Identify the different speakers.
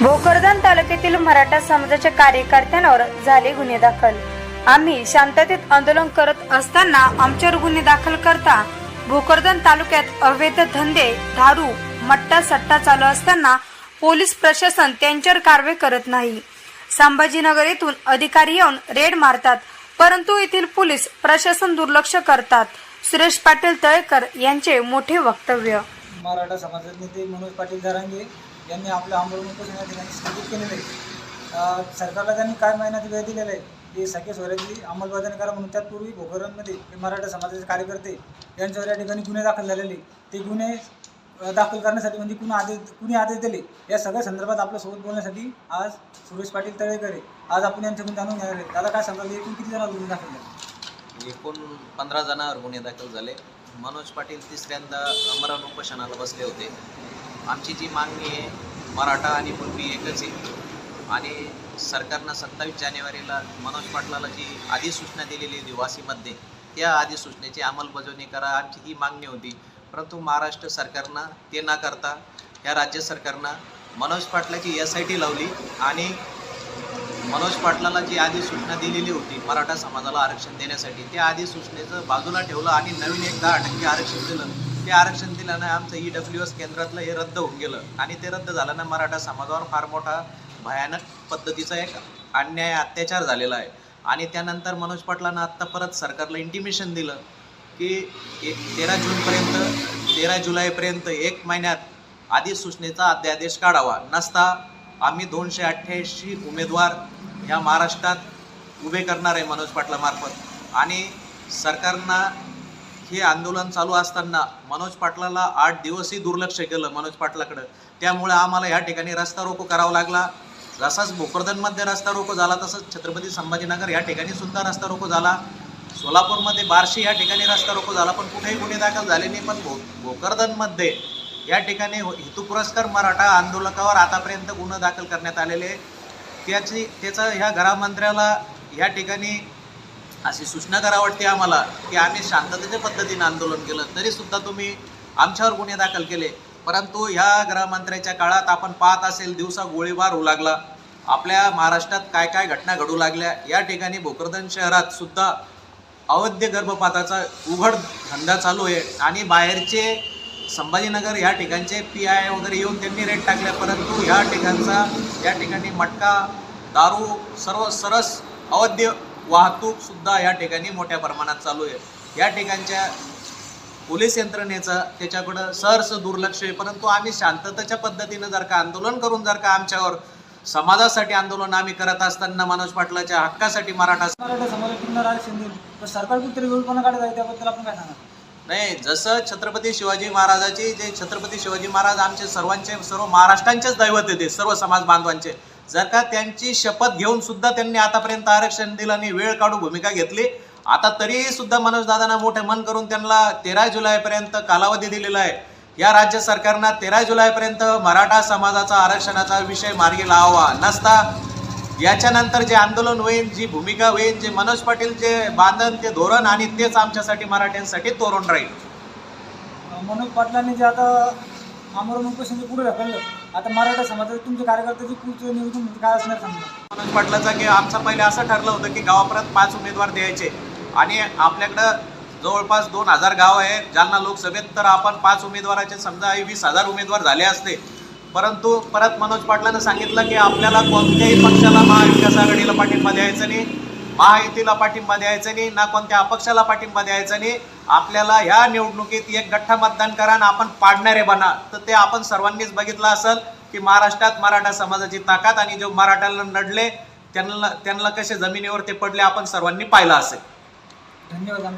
Speaker 1: भोकरदन तालुक्यातील मराठा समाजाच्या कार्यकर्त्यांवर झाले गुन्हे दाखल. आम्ही शांततेत आंदोलन करत असताना आमच्यावर गुन्हे दाखल करता भोकरदन तालुक्यात अवैध धंदे दारू मट्टा सट्टा चालू असताना पोलीस प्रशासन त्यांच्यावर कारवाई करत नाही. संभाजीनगर येथून अधिकारी येऊन रेड मारतात परंतु येथील पोलीस प्रशासन दुर्लक्ष करतात. सुरेश पाटील तळेकर यांचे मोठे वक्तव्य.
Speaker 2: मराठा समाजाचे नेते मनोज पाटील धरांगे यांनी आपल्या आंदोलन उपोषण या ठिकाणी स्थगित केलेलं आहे. सरकारला त्यांनी काय महिन्यात वेळ दिलेला आहे की सगळे सोयऱ्याची अंमलबजावणी करा म्हणून त्यापूर्वी भोकरणमध्ये मराठा समाजाचे कार्यकर्ते यांच्यावर या ठिकाणी गुन्हे दाखल झालेले ते गुन्हे दाखल करण्यासाठी म्हणजे कुणी आदेश कुणी आदेश दिले या सगळ्या संदर्भात आपल्यासोबत बोलण्यासाठी आज सुरेश पाटील तळेकर आहे. आज आपण यांच्याकडून जाणून घेणार आहे. दादा काय सांगाल? एकूण किती जणांवर गुन्हे दाखल झाले?
Speaker 3: एकूण पंधरा जणांवर गुन्हे दाखल झाले. मनोज पाटील तिसऱ्यांदा अमरण उपोषणाला बसले होते. आमची जी मागणी आहे मराठा आणि पूर्वी एकच आहे. आणि सरकारनं सत्तावीस जानेवारीला मनोज पाटलाला जी अधिसूचना दिलेली होती वाशीमध्ये त्या अधिसूचनेची अंमलबजावणी करा आमची ही मागणी होती. परंतु महाराष्ट्र सरकारनं ते न करता या राज्य सरकारनं मनोज पाटलाची एस आय टी लावली आणि मनोज पाटलाला जी अधिसूचना दिलेली होती मराठा समाजाला आरक्षण देण्यासाठी त्या अधिसूचनेचं बाजूला ठेवलं आणि नवीन एक दहा टक्के आरक्षण दिलं. ते आरक्षण दिल्यानं आमचं ई डब्ल्यू एस केंद्रातलं हे रद्द होऊन गेलं. आणि ते रद्द झाल्यानं मराठा समाजावर फार मोठा भयानक पद्धतीचा एक अन्याय अत्याचार झालेला आहे. आणि त्यानंतर मनोज पाटलानं आत्ता परत सरकारला इंटिमेशन दिलं की एक तेरा जूनपर्यंत तेरा जुलैपर्यंत एक महिन्यात अधिसूचनेचा अध्यादेश काढावा. नसता आम्ही दोनशे अठ्ठ्याऐंशी उमेदवार ह्या महाराष्ट्रात उभे करणार आहे मनोज पाटलामार्फत. आणि सरकारना हे आंदोलन चालू असताना मनोज पाटलाला आठ दिवसही दुर्लक्ष केलं मनोज पाटलाकडं. त्यामुळे आम्हाला ह्या ठिकाणी रस्ता रोको करावा लागला. जसाच भोकरदनमध्ये रस्ता रोको झाला तसंच छत्रपती संभाजीनगर या ठिकाणी सुद्धा रस्ता रोको झाला. सोलापूरमध्ये बार्शी या ठिकाणी रस्ता रोको झाला पण कुठेही गुन्हे दाखल झाले नाही. पण भो भोकरदनमध्ये या ठिकाणी हेतू पुरस्कार मराठा आंदोलकावर आतापर्यंत गुन्हा दाखल करण्यात आलेले त्याची त्याचं ह्या घरामंत्र्याला या ठिकाणी अशी सूचना करा वाटते आम्हाला की आम्ही शांततेच्या पद्धतीने आंदोलन केलं तरी सुद्धा तुम्ही आमच्यावर गुन्हे दाखल केले. परंतु ह्या गृहमंत्र्याच्या काळात आपण पाहत असेल दिवसा गोळीबार होऊ लागला. आपल्या महाराष्ट्रात काय काय घटना घडू लागल्या या ठिकाणी भोकरदन शहरात सुद्धा अवैध गर्भपाताचा उघड धंदा चालू आहे. आणि बाहेरचे संभाजीनगर या ठिकाणचे पी आय वगैरे येऊन त्यांनी रेट टाकल्या. परंतु या ठिकाणचा या ठिकाणी मटका दारू सर्व सरस अवैध वाहतूक सुद्धा या ठिकाणी मोठ्या प्रमाणात चालू आहे. या ठिकाणच्या पोलीस यंत्रणेचं त्याच्याकडं सहर्ष दुर्लक्ष आहे. परंतु आम्ही शांततेच्या पद्धतीनं जर का आंदोलन करून जर का आमच्यावर समाजासाठी आंदोलन आम्ही करत असताना मनोज पाटलाच्या हक्कासाठी मराठा
Speaker 2: सरकार त्याबद्दल आपण काय सांगा
Speaker 3: नाही जसं छत्रपती शिवाजी महाराजाचे जे छत्रपती शिवाजी महाराज आमचे सर्वांचे सर्व महाराष्ट्रांचेच दैवत येते सर्व समाज बांधवांचे. जर का त्यांची शपथ घेऊन सुद्धा त्यांनी आतापर्यंत आरक्षण दिलं आणि वेळ काढू भूमिका घेतली. आता तरीही सुद्धा मनोजदादांना मोठे मन करून त्यांना तेरा जुलैपर्यंत कालावधी दिलेला आहे. या राज्य सरकारनं तेरा जुलैपर्यंत मराठा समाजाचा आरक्षणाचा विषय मार्गी लावावा नसता याच्यानंतर जे आंदोलन होईल जी भूमिका होईल जे मनोज पाटील जे बांधन ते धोरण आणि तेच आमच्यासाठी मराठ्यांसाठी तोरण राहील.
Speaker 2: मनोज पाटलांनी जे आता आमरण उपोषण पुढे ढकललं आता मराठा समाजात तुमचे कार्यकर्त्याचे पुढचं नियोजन म्हणजे काय असणार समजा
Speaker 3: मनोज पाटलाचा की आमचं पहिले असं ठरलं होतं की गावापर्यंत पाच उमेदवार द्यायचे. आणि आपल्याकडं जवळपास दोन हजार गाव आहे. जालना लोकसभेत तर आपण पाच उमेदवाराचे समजा वीस हजार उमेदवार झाले असते. परंतु परत मनोज पाटलानं सांगितलं की आपल्याला कोणत्याही पक्षाला महाविकास आघाडीला पाठिंबा द्यायचा नाही महायुतीला पाठिंबा द्यायचा नाही ना कोणत्या अपक्षाला पाठिंबा द्यायचा नाही. आपल्याला ह्या निवडणुकीत एक गठ्ठा मतदान करा आणि आपण पाडणारे बना. तर ते आपण सर्वांनीच बघितलं असेल की महाराष्ट्रात मराठा समाजाची ताकद आणि जो मराठ्याला नडले त्यांना त्यांना कसे जमिनीवर ते पडले आपण सर्वांनी पाहिलं असेल.
Speaker 2: धन्यवाद